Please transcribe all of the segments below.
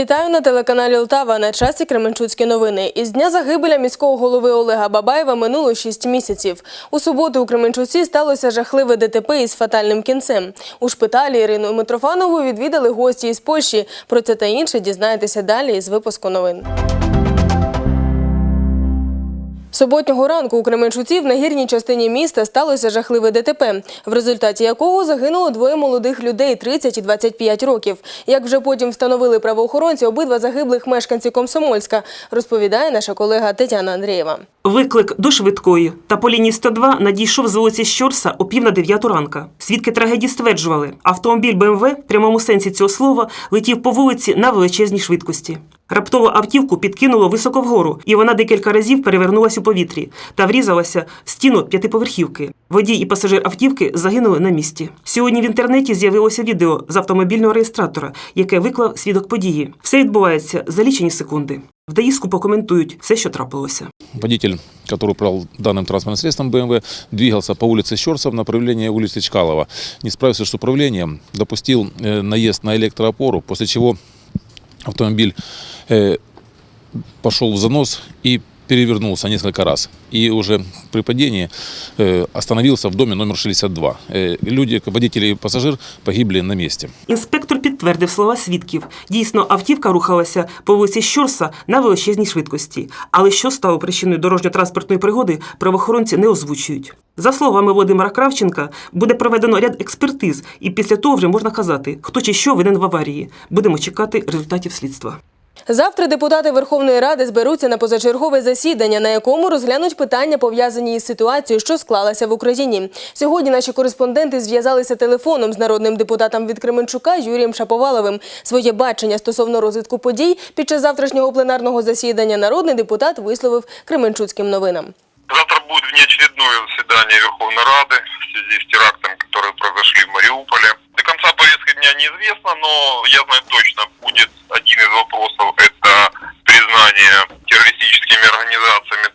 Вітаю на телеканалі Лтава. На часі Кременчуцькі новини. Із дня загибеля міського голови Олега Бабаєва минуло 6 місяців. У суботу у Кременчуці сталося жахливе ДТП із фатальним кінцем. У шпиталі Ірину Митрофанову відвідали гості із Польщі. Про це та інше дізнаєтеся далі із випуску новин. Суботнього ранку у Кременчуці в нагірній частині міста сталося жахливе ДТП, в результаті якого загинуло двоє молодих людей 30 і 25 років. Як вже потім встановили правоохоронці, обидва загиблих мешканці Комсомольська, розповідає наша колега Тетяна Андрієва. Виклик до швидкої та по лінії 102 надійшов з вулиці Щорса о пів на дев'яту ранка. Свідки трагедії стверджували, автомобіль БМВ в прямому сенсі цього слова летів по вулиці на величезній швидкості. Раптово автівку підкинуло високо вгору, і вона декілька разів перевернулась у повітрі та врізалася в стіну п'ятиповерхівки. Водій і пасажир автівки загинули на місці. Сьогодні в інтернеті з'явилося відео з автомобільного реєстратора, яке виклав свідок події. Все відбувається за лічені секунди. В ДАІ скупо коментують все, що трапилося. Водитель, который управлял данным транспортным средством БМВ, двигался по улице Щерса в направлении улицы Чкалова. Не справившись с управлением, допустил э, наезд на электроопору, после чего автомобиль э, пошел в занос и перевернулся несколько раз. И уже при падении э, остановился в доме номер 62. Э, Люди, водитель и пассажир погибли на месте. Інспектор підтвердив слова свідків. Дійсно, автівка рухалася по вулиці Щорса на величезній швидкості. Але що стало причиною дорожньо-транспортної пригоди, правоохоронці не озвучують. За словами Володимира Кравченка, буде проведено ряд експертиз, і після того вже можна казати, хто чи що винен в аварії. Будемо чекати результатів слідства. Завтра депутати Верховної Ради зберуться на позачергове засідання, на якому розглянуть питання, пов'язані із ситуацією, що склалася в Україні. Сьогодні наші кореспонденти зв'язалися телефоном з народним депутатом від Кременчука Юрієм Шаповаловим. Своє бачення стосовно розвитку подій під час завтрашнього пленарного засідання народний депутат висловив Кременчуцьким новинам. Завтра будет внеочередное заседание Верховной Рады в связи с терактами, которые произошли в Мариуполе. До конца повестка дня неизвестна, но я знаю точно, вопросов – это признание террористическими организациями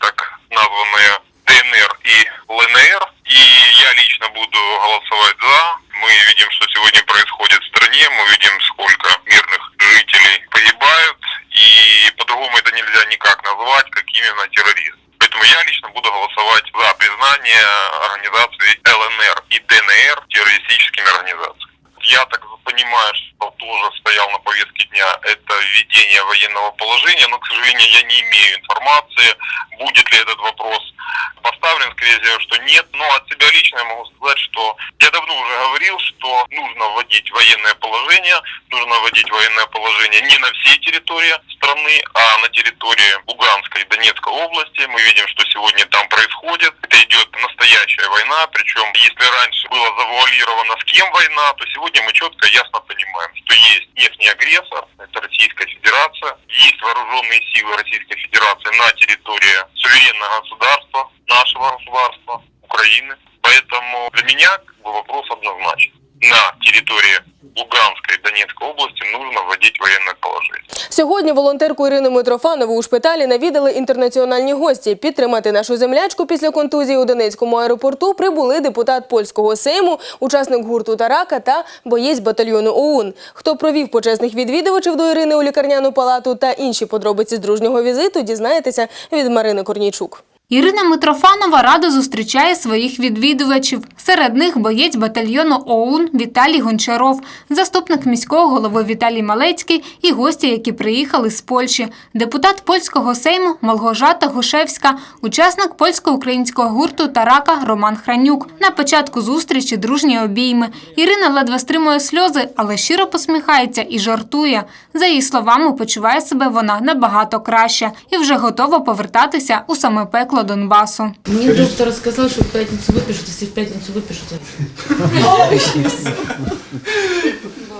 сожалению, я не имею информации, будет ли этот вопрос поставлен, скорее всего, что нет. Но от себя лично я могу сказать, что я давно уже говорил, что нужно вводить военное положение, нужно вводить военное положение не на всей территории страны, а на территории Луганской и Донецкой области. Мы видим, что сегодня там происходит. Это идет настоящая война, причем если раньше было завуалировано с кем война, то сегодня мы четко ясно понимаем, что есть внешний агрессор, это Российская Федерация, есть вооруженные силы Российской Федерации на территории суверенного государства, нашего государства, Украины. Поэтому для меня вопрос однозначен. На территории Луганской и Донецкой области нужно вводить военное положение. Сьогодні волонтерку Ірину Митрофанову у шпиталі навідали інтернаціональні гості. Підтримати нашу землячку після контузії у Донецькому аеропорту прибули депутат польського сейму, учасник гурту Тарака та боєць батальйону ОУН. Хто провів почесних відвідувачів до Ірини у лікарняну палату та інші подробиці з дружнього візиту, дізнаєтеся від Марини Корнійчук. Ірина Митрофанова радо зустрічає своїх відвідувачів. Серед них боєць батальйону ОУН Віталій Гончаров, заступник міського голови Віталій Малецький і гості, які приїхали з Польщі, депутат польського сейму Малгожата Гушевська, учасник польсько-українського гурту Тарака Роман Хранюк. На початку зустрічі дружні обійми. Ірина ледве стримує сльози, але щиро посміхається і жартує. За її словами, почуває себе вона набагато краще і вже готова повертатися у саме пекло Донбасу. Мне доктор сказал, что в пятницу выпишут, если в пятницу выпишут.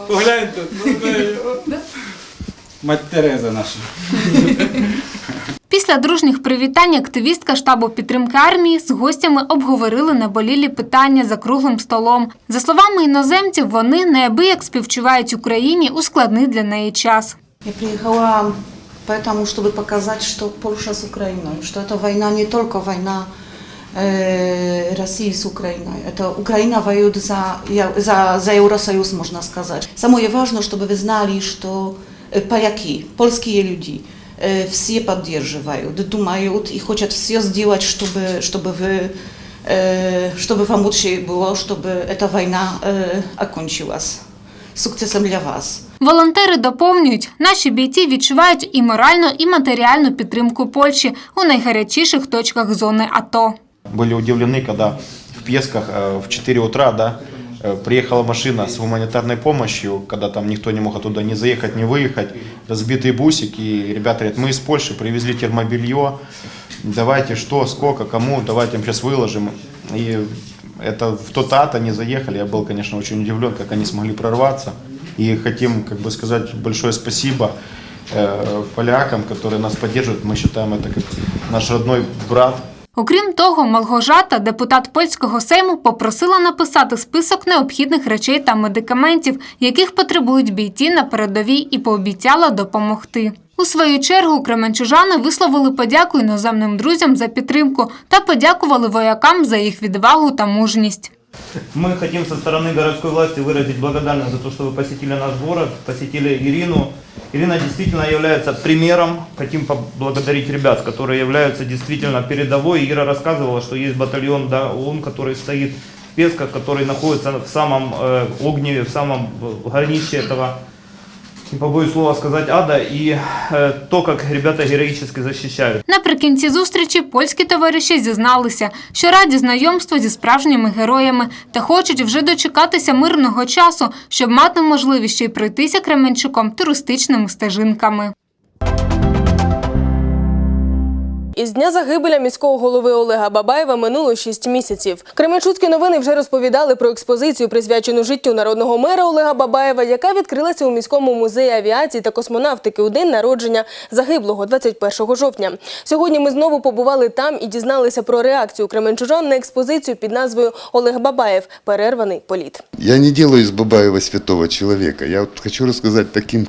Погляньте, ну мать Тереза наша. Після дружніх привітань активістка штабу підтримки армії з гостями обговорили наболілі питання за круглим столом. За словами іноземців, вони неабияк співчувають Україні у складний для неї час. Я приехала поэтому, чтобы показать, что Польша с Украиной, что эта война не только война э, России с Украиной, это Украина воюет за, я- за, за Евросоюз, можно сказать. Самое важное, чтобы вы знали, что э, поляки, польские люди, э, все поддерживают, думают и хотят все сделать, чтобы, чтобы, вы, э, чтобы вам лучше было, чтобы эта война э, окончилась. Сукцесом для вас. Волонтери доповнюють, наші бійці відчувають і моральну, і матеріальну підтримку Польщі у найгарячіших точках зони АТО. были удивлены, когда в Песках э, в 4 утра да, э, приехала машина с гуманитарной помощью, когда там никто не мог оттуда ни заехать, ни выехать, разбитые бусики, и ребята говорят, мы из Польши привезли термобелье, давайте что, сколько, кому, давайте им сейчас выложим. И это в тот ад они заехали, я был, конечно, очень удивлен, как они смогли прорваться. И хотим, как бы сказать, большое спасибо э, полякам, которые нас поддерживают. Мы считаем это как наш родной брат, Окрім того, Малгожата, депутат польського сейму, попросила написати список необхідних речей та медикаментів, яких потребують бійці на передовій, і пообіцяла допомогти. У свою чергу кременчужани висловили подяку іноземним друзям за підтримку та подякували воякам за їх відвагу та мужність. Мы хотим со стороны городской власти выразить благодарность за то, что вы посетили наш город, посетили Ирину. Ирина действительно является примером. Хотим поблагодарить ребят, которые являются действительно передовой. Ира рассказывала, что есть батальон да, ОУН, который стоит в Песках, который находится в самом э, огневе, в самом э, горнище этого, не побоюсь слова сказать, ада. И э, то, как ребята героически защищают. Наприкінці зустрічі польські товариші зізналися, що раді знайомству зі справжніми героями та хочуть вже дочекатися мирного часу, щоб мати можливість ще й пройтися Кременчуком туристичними стежинками. Із дня загибеля міського голови Олега Бабаєва минуло 6 місяців. Кременчуцькі новини вже розповідали про експозицію, присвячену життю народного мера Олега Бабаєва, яка відкрилася у міському музеї авіації та космонавтики у день народження загиблого 21 жовтня. Сьогодні ми знову побували там і дізналися про реакцію кременчужан на експозицію під назвою Олег Бабаєв перерваний політ. Я не делаю из Бабаева святого человека. Я вот хочу рассказать таким,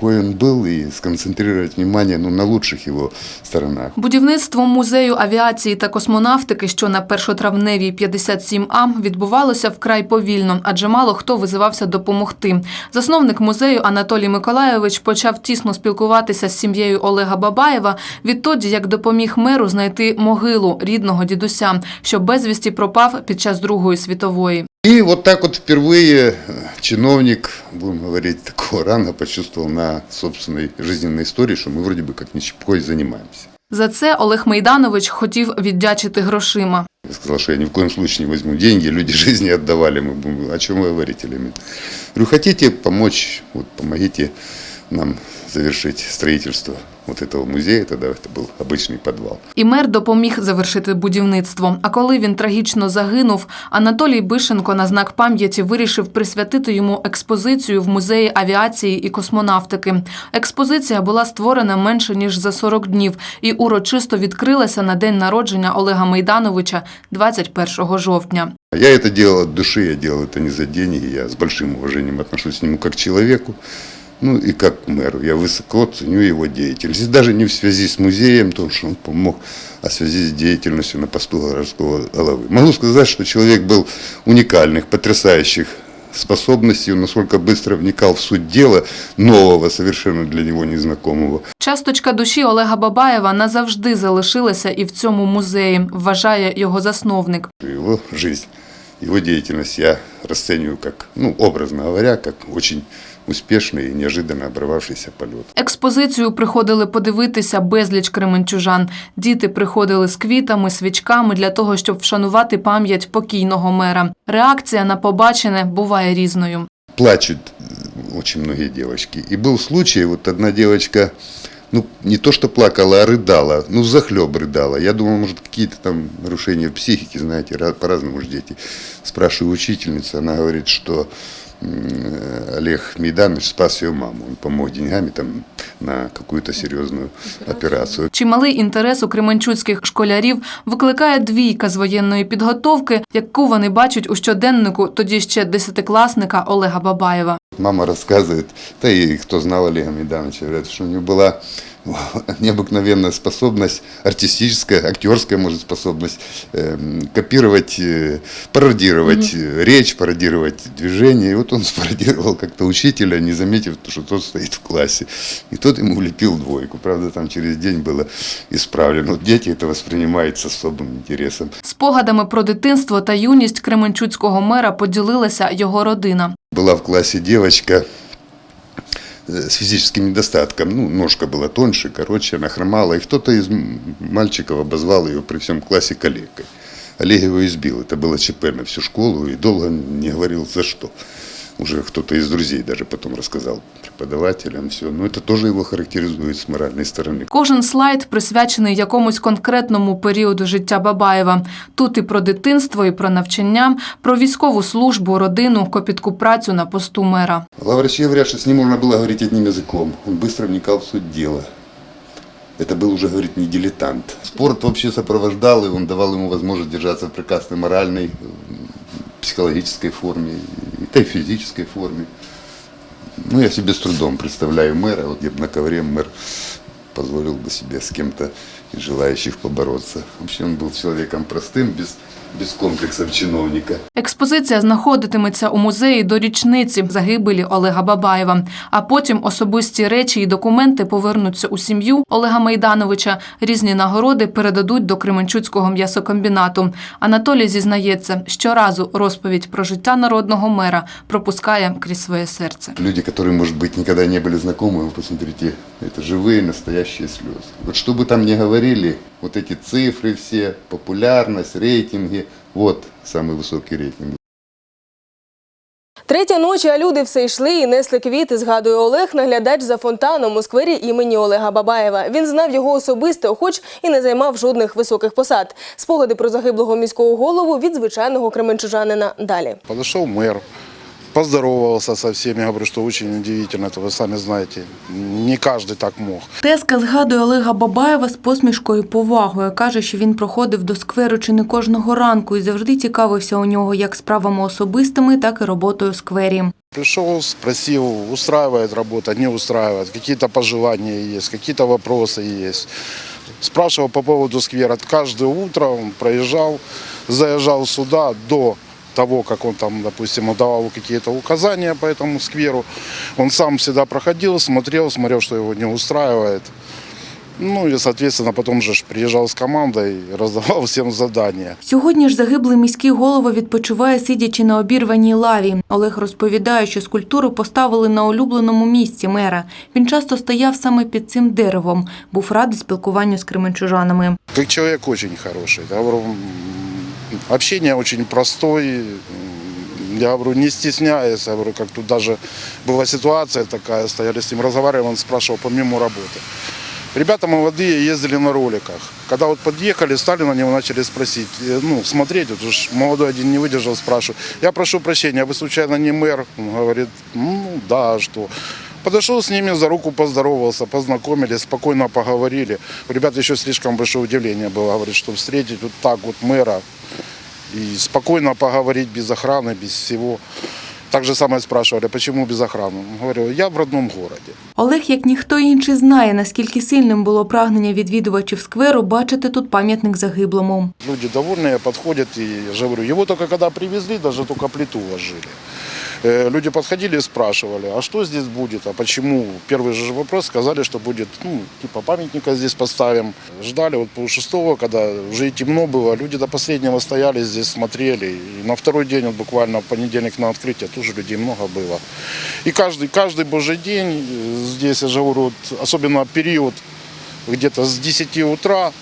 какой он был, и сконцентрировать внимание ну, на лучших его сторонах. Будівництво музею авіації та космонавтики, що на першотравневій 57А, відбувалося вкрай повільно, адже мало хто визивався допомогти. Засновник музею Анатолій Миколайович почав тісно спілкуватися з сім'єю Олега Бабаєва відтоді, як допоміг меру знайти могилу рідного дідуся, що безвісті пропав під час Другої світової. И вот так вот впервые э, чиновник, будем говорить, такого ранга почувствовал на собственной жизненной истории, что мы вроде бы как ничего занимаемся. За це Олег Мейданович хотів віддячити грошима. Я сказал, что я ни в коем случае не возьму деньги, люди жизни отдавали. Мы будем, о чем вы говорите, элемент? Говорю, хотите помочь, вот помогите нам завершить строительство вот этого музея, тогда это был обычный подвал. І мер допоміг завершити будівництво. А коли він трагічно загинув, Анатолій Бишенко на знак пам'яті вирішив присвятити йому експозицію в музеї авіації і космонавтики. Експозиція була створена менше ніж за 40 днів і урочисто відкрилася на день народження Олега Мейдановича 21 жовтня. Я это делал от души, я делал это не за деньги, я с большим уважением отношусь к нему как к человеку, ну и как к мэру. Я высоко ценю его деятельность. И даже не в связи с музеем, то, что он помог, а в связи с деятельностью на посту городского головы. Могу сказать, что человек был уникальных, потрясающих способностей, он насколько быстро вникал в суть дела, нового, совершенно для него незнакомого. Часточка душі Олега Бабаєва назавжди залишилася і в цьому музеї, вважає його засновник. Его жизнь, его деятельность я расцениваю как, ну, образно говоря, как очень успешный и неожиданно оборвавшийся полет. Експозицію приходили подивитися безліч кременчужан. Діти приходили з квітами, свічками для того, щоб вшанувати пам'ять покійного мера. Реакція на побачене буває різною. Плачут э, очень многие девочки. И был случай, вот одна девочка, ну, не то что плакала, а рыдала, ну, захлеб рыдала. Я думал, может, какие-то там нарушения в психике, знаете, ра- по-разному ж дети. Спрашиваю учительницу, она говорит, что м, э, Олег Мейданович спас ее маму. Он помог деньгами там на какую-то серьезную операцию. Чималий інтерес у кременчуцьких школярів викликає двійка з воєнної підготовки, яку вони бачать у щоденнику тоді ще десятикласника Олега Бабаєва. Мама рассказывает, да и кто знал Олега Мейдановича, говорят, что у него была необыкновенная способность, артистическая, актерская, может, способность эм, копировать, э, пародировать э, речь, пародировать движение. И вот он спародировал как-то учителя, не заметив, что тот стоит в классе. И тот ему влепил двойку. Правда, там через день было исправлено. Вот дети это воспринимают с особым интересом. Спогадами про дитинство та юність кременчуцького мера поділилася його родина. Была в классе девочка э, с физическим недостатком. Ну, ножка была тоньше, короче, она хромала. И кто-то из м- мальчиков обозвал ее при всем классе коллегой. Олег его избил. Это было ЧП на всю школу. И долго не говорил за что. Уже кто-то из друзей даже потом рассказал преподавателям все. Но это тоже его характеризует с моральной стороны. Кожен слайд присвячений якомусь конкретному періоду життя Бабаєва. Тут і про дитинство, і про навчання, про військову службу, родину, копітку працю на посту мера. Главврачи говорят, что с ним можно было говорить одним языком. Он быстро вникал в суть дела. Это был уже, говорит, не дилетант. Спорт вообще сопровождал, и он давал ему возможность держаться в прекрасной моральной, м, психологической форме, да и физической форме. Ну, я себе с трудом представляю мэра, вот где бы на ковре мэр позволил бы себе с кем-то из желающих побороться. Вообще он был человеком простым, без, без комплексов чиновника. Експозиція знаходитиметься у музеї до річниці загибелі Олега Бабаєва. А потім особисті речі і документи повернуться у сім'ю Олега Майдановича. Різні нагороди передадуть до Кременчуцького м'ясокомбінату. Анатолій зізнається, щоразу розповідь про життя народного мера пропускає крізь своє серце. Люди, которые, может быть, никогда не были знакомы, вы посмотрите, это живые, настоящие слезы. Вот что бы там ни говорили, вот эти цифры все, популярность, рейтинги, вот самый высокий рейтинг. Третя ночі, а люди все йшли і несли квіти, згадує Олег, наглядач за фонтаном у сквері імені Олега Бабаєва. Він знав його особисто, хоч і не займав жодних високих посад. Спогади про загиблого міського голову від звичайного кременчужанина далі. Подошел мэр, поздоровался со всеми, говорю, что очень удивительно, это вы сами знаете, не каждый так мог. Теска згадує Олега Бабаєва з посмішкою і повагою. Каже, що він проходив до скверу чи не кожного ранку і завжди цікавився у нього як справами особистими, так і роботою у сквері. Пришел, спросил, устраивает работа, не устраивает, какие-то пожелания есть, какие-то вопросы есть. Спрашивал по поводу сквера. Каждое утро он проезжал, заезжал сюда до того, как он там, допустим, давал какие-то указания по этому скверу. Он сам всегда проходил, смотрел, смотрел, что его не устраивает. Ну и, соответственно, потом же ж приезжал с командой, раздавал всем задания. Сьогодні ж загиблий міський голова відпочиває, сидячи на обірваній лаві. Олег розповідає, що скульптуру поставили на улюбленому місці мера. Він часто стояв саме під цим деревом. Був радий спілкуванню з кременчужанами. Как человек очень хороший Я говорю, м, общение очень простое. м, Я говорю, не стесняясь. Я говорю, как тут даже была ситуация такая, стояли с ним, разговаривали, он спрашивал помимо работы. Ребята молодые ездили на роликах. Когда вот подъехали, стали на него, начали спросить, э, ну, смотреть, вот уж молодой один не выдержал, спрашивает, я прошу прощения, вы случайно не мэр? Он говорит, ну, да, а что? Подошел с ними, за руку поздоровался, познакомились, спокойно поговорили. У ребят еще слишком большое удивление было, говорит, что встретить вот так вот мэра и спокойно поговорить без охраны, без всего. Так же самое спрашивали, почему без охраны. Он Говорил, я в родном городе. Олег, як ніхто інший, знає, наскільки сильним було прагнення відвідувачів скверу бачити тут пам'ятник загиблому. Люди довольные, подходят, и я же говорю, его только когда привезли, даже только плиту вложили. Э, Люди подходили и спрашивали, а что здесь будет, а почему? Первый же вопрос сказали, что будет, ну, типа памятника здесь поставим. Ждали вот полшестого, когда уже и темно было, люди до последнего стояли здесь, смотрели. И на второй день, вот буквально в понедельник на открытие, тоже людей много было. И каждый, каждый божий день э, здесь, я же говорю, вот, особенно период где-то с 10 утра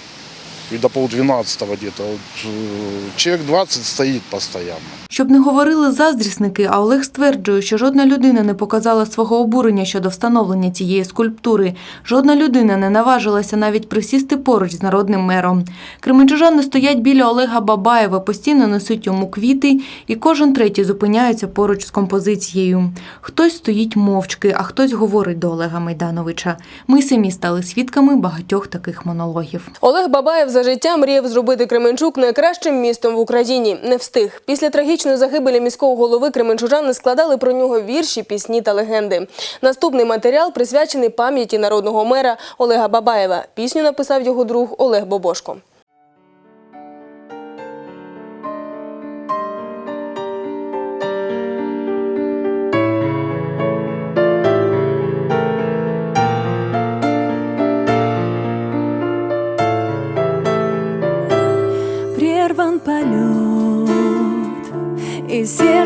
и до полдвенадцатого где-то. Вот, э, человек 20 стоит постоянно. Щоб не говорили заздрісники, а Олег стверджує, що жодна людина не показала свого обурення щодо встановлення цієї скульптури. Жодна людина не наважилася навіть присісти поруч з народним мером. Кременчужани стоять біля Олега Бабаєва, постійно несуть йому квіти, і кожен третій зупиняється поруч з композицією. Хтось стоїть мовчки, а хтось говорить до Олега Майдановича. Ми самі стали свідками багатьох таких монологів. Олег Бабаєв за життя мріяв зробити Кременчук найкращим містом в Україні. Не встиг. Після трагічної загибелі міського голови кременчужани складали про нього вірші, пісні та легенди. Наступний матеріал присвячений пам'яті народного мера Олега Бабаєва. Пісню написав його друг Олег Бобошко. И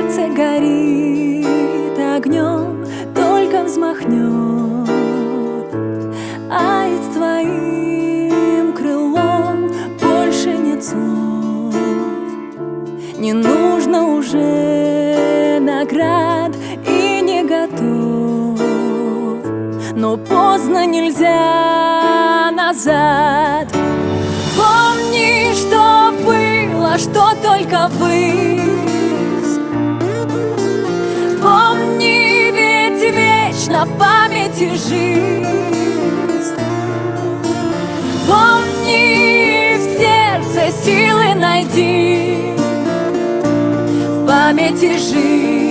памяти жизнь. Помни, в сердце силы найди. В памяти жизнь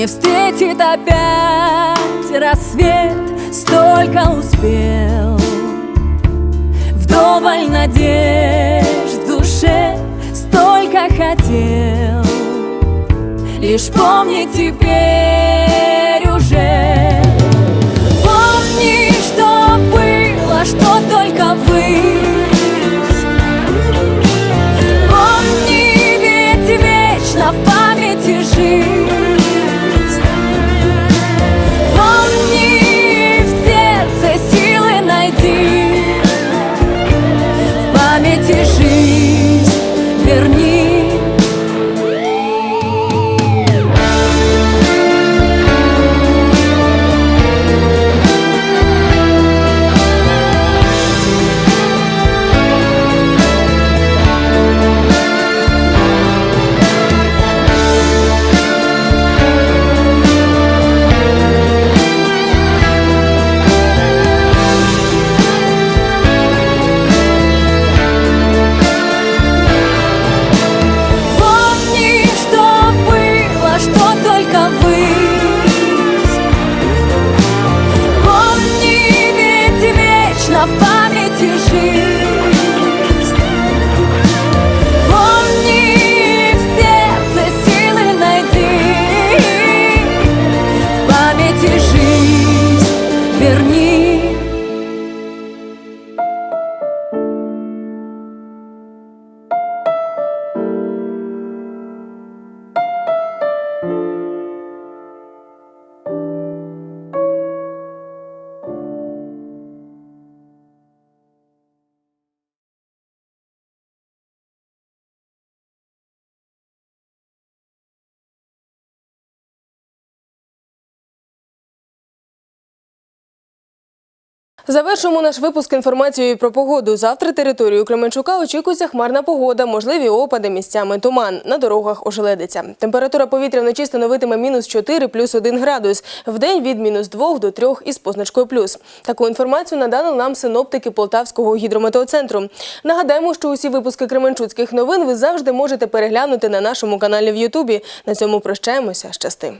Не встретит опять рассвет, столько успел. Вдоволь надежд в душе, столько хотел. Лишь помни теперь уже Помни, что было, что только высь Помни, ведь вечно в памяти жизнь Завершуємо наш випуск інформацією про погоду. Завтра територію Кременчука очікується хмарна погода, можливі опади, місцями туман. На дорогах ожеледиться. Температура повітря вночі становитиме мінус 4 плюс 1 градус. Вдень від мінус 2 до 3 із позначкою плюс. Таку інформацію надали нам синоптики Полтавського гідрометеоцентру. Нагадаємо, що усі випуски Кременчуцьких новин ви завжди можете переглянути на нашому каналі в Ютубі. На цьому прощаємося. Щасти.